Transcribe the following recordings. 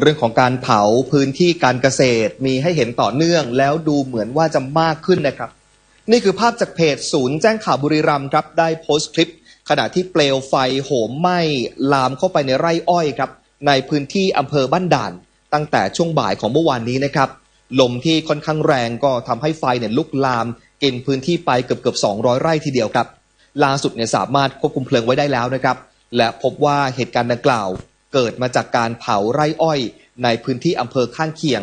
เรื่องของการเผาพื้นที่การเกษตรมีให้เห็นต่อเนื่อง แล้วดูเหมือนว่าจะมากขึ้นนะครับ นี่คือภาพจากเพจศูนย์แจ้งข่าวบุรีรัมย์ครับ ได้โพสต์คลิป ขณะที่เปลวไฟโหมไหม้ลามเข้าไปในไร่อ้อยครับ ในพื้นที่อำเภอบ้านด่าน ตั้งแต่ช่วงบ่ายของเมื่อวานนี้นะครับ ลมที่ค่อนข้างแรงก็ทำให้ไฟเนี่ยลุกลาม กินพื้นที่ไปเกือบเกือบ200 ไร่ทีเดียวครับล่าสุดเนี่ยสามารถควบคุมเพลิงไว้ได้แล้วนะครับ และพบว่าเหตุการณ์ดังกล่าว เกิดมาจากการเผาไร่อ้อยในพื้นที่อำเภอข้างเคียง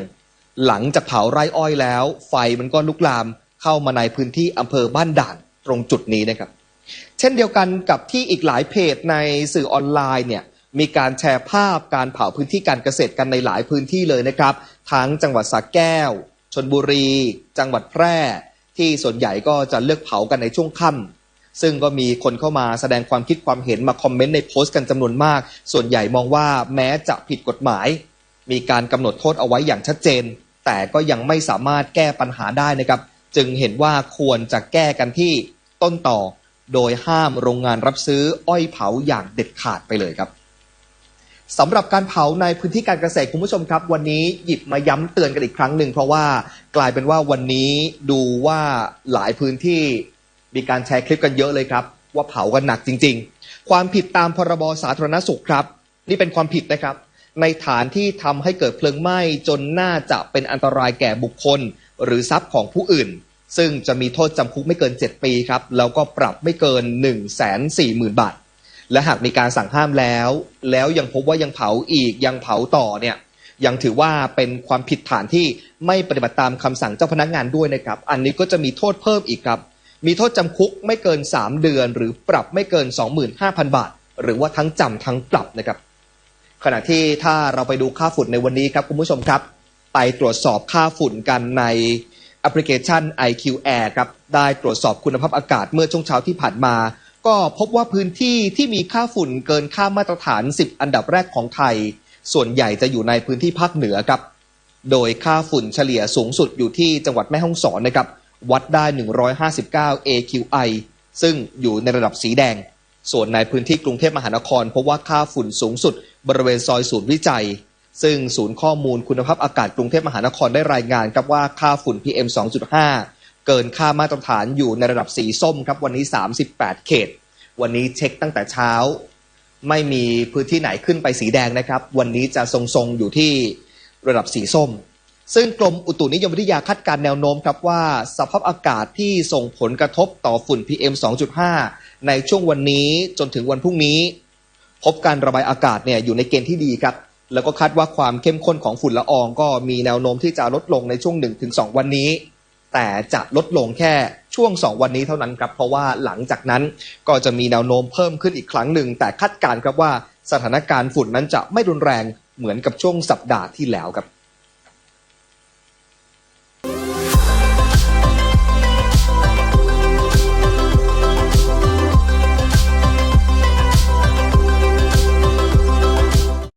หลังจากเผาไร่อ้อยแล้ว ไฟมันก็ลุกลามเข้ามาในพื้นที่อำเภอบ้านด่านตรงจุดนี้นะครับ เช่นเดียวกันกับที่อีกหลายเพจในสื่อออนไลน์เนี่ยมีการแชร์ภาพการเผาพื้นที่การเกษตรกันในหลายพื้นที่เลยนะครับ ทั้งจังหวัดสระแก้วชนบุรี จังหวัดแพร่ ที่ส่วนใหญ่ก็จะเลือกเผากันในช่วงค่ำ ซึ่งก็มีคนเข้ามาแสดงความคิดความเห็นมาคอมเมนต์ในโพสต์กันจำนวนมาก ส่วนใหญ่มองว่าแม้จะผิดกฎหมาย มีการกำหนดโทษเอาไว้อย่างชัดเจน แต่ก็ยังไม่สามารถแก้ปัญหาได้นะครับ จึงเห็นว่าควรจะแก้กันที่ต้นต่อ โดยห้ามโรงงานรับซื้ออ้อยเผาอย่างเด็ดขาดไปเลยครับสำหรับการเผาในพื้นที่การเกษตรคุณผู้ชมครับ วันนี้หยิบมาย้ำเตือนกันอีกครั้งหนึ่งเพราะว่ากลายเป็นว่าวันนี้ดูว่าหลายพื้นที่ มีการแชร์คลิปกันเยอะเลยครับ ว่าเผากันหนักจริง ๆ ความผิดตามพรบสาธารณสุขครับ นี่เป็นความผิดนะครับ ในฐานที่ทำให้เกิดเพลิงไหม้จนน่าจะเป็นอันตรายแก่บุคคล หรือทรัพย์ของผู้อื่น ซึ่งจะมีโทษจำคุกไม่เกิน 7 ปีครับแล้วก็ปรับไม่เกิน 1 4 0 0 0 0 บาท และหากมีการสั่งห้ามแล้ว แล้วยังพบว่ายังเผาอีกยังเผาต่อเนี่ยยังถือว่าเป็นความผิดฐานที่ไม่ปฏิบัติตามคำสั่งเจ้าพนักงานด้วยนะครับ อันนี้ก็จะมีโทษเพิ่มอีกครับ มีโทษจำคุกไม่เกิน 3 เดือน หรือปรับไม่เกิน 25,000 บาท หรือว่าทั้งจำทั้งปรับนะครับ ขณะที่ถ้าเราไปดูค่าฝุ่นในวันนี้ครับคุณผู้ชมครับ ไปตรวจสอบค่าฝุ่นกันในแอปพลิเคชัน IQ Air ครับได้ตรวจสอบคุณภาพอากาศเมื่อช่วงเช้าที่ผ่านมา ก็พบว่าพื้นที่ที่มีค่าฝุ่นเกินค่ามาตรฐาน 10 อันดับแรกของไทย ส่วนใหญ่จะอยู่ในพื้นที่ภาคเหนือครับโดยค่าฝุ่นเฉลี่ยสูงสุดอยู่ที่จังหวัดแม่ฮ่องสอนนะครับ วัดได้ 159 AQI ซึ่งอยู่ในระดับสีแดง ส่วนในพื้นที่กรุงเทพมหานคร พบว่าค่าฝุ่นสูงสุด บริเวณซอยศูนย์วิจัย ซึ่งศูนย์ข้อมูลคุณภาพอากาศกรุงเทพมหานครได้รายงานครับว่าค่าฝุ่น PM 2.5 เกินค่ามาตรฐานอยู่ในระดับสีส้มครับวันนี้ 38 เขต วันนี้เช็คตั้งแต่เช้า ไม่มีพื้นที่ไหนขึ้นไปสีแดงนะครับ วันนี้จะทรงๆอยู่ที่ระดับสีส้ม ซึ่งกรมอุตุนิยมวิทยาคาดการณ์แนวโน้มครับว่า สภาพอากาศที่ส่งผลกระทบต่อฝุ่น PM 2.5 ในช่วงวันนี้จนถึงวันพรุ่งนี้ พบการระบายอากาศเนี่ยอยู่ในเกณฑ์ที่ดีครับ แล้วก็คาดว่าความเข้มข้นของฝุ่นละอองก็มีแนวโน้มที่จะลดลงในช่วง 1-2 วันนี้ แต่จะลดลงแค่ช่วง 2 วันนี้เท่านั้นครับเพราะว่าหลังจากนั้นก็จะมีแนวโน้มเพิ่มขึ้นอีกครั้งหนึ่ง แต่คาดการณ์ครับว่าสถานการณ์ฝุ่นนั้นจะไม่รุนแรงเหมือนกับช่วงสัปดาห์ที่แล้วครับ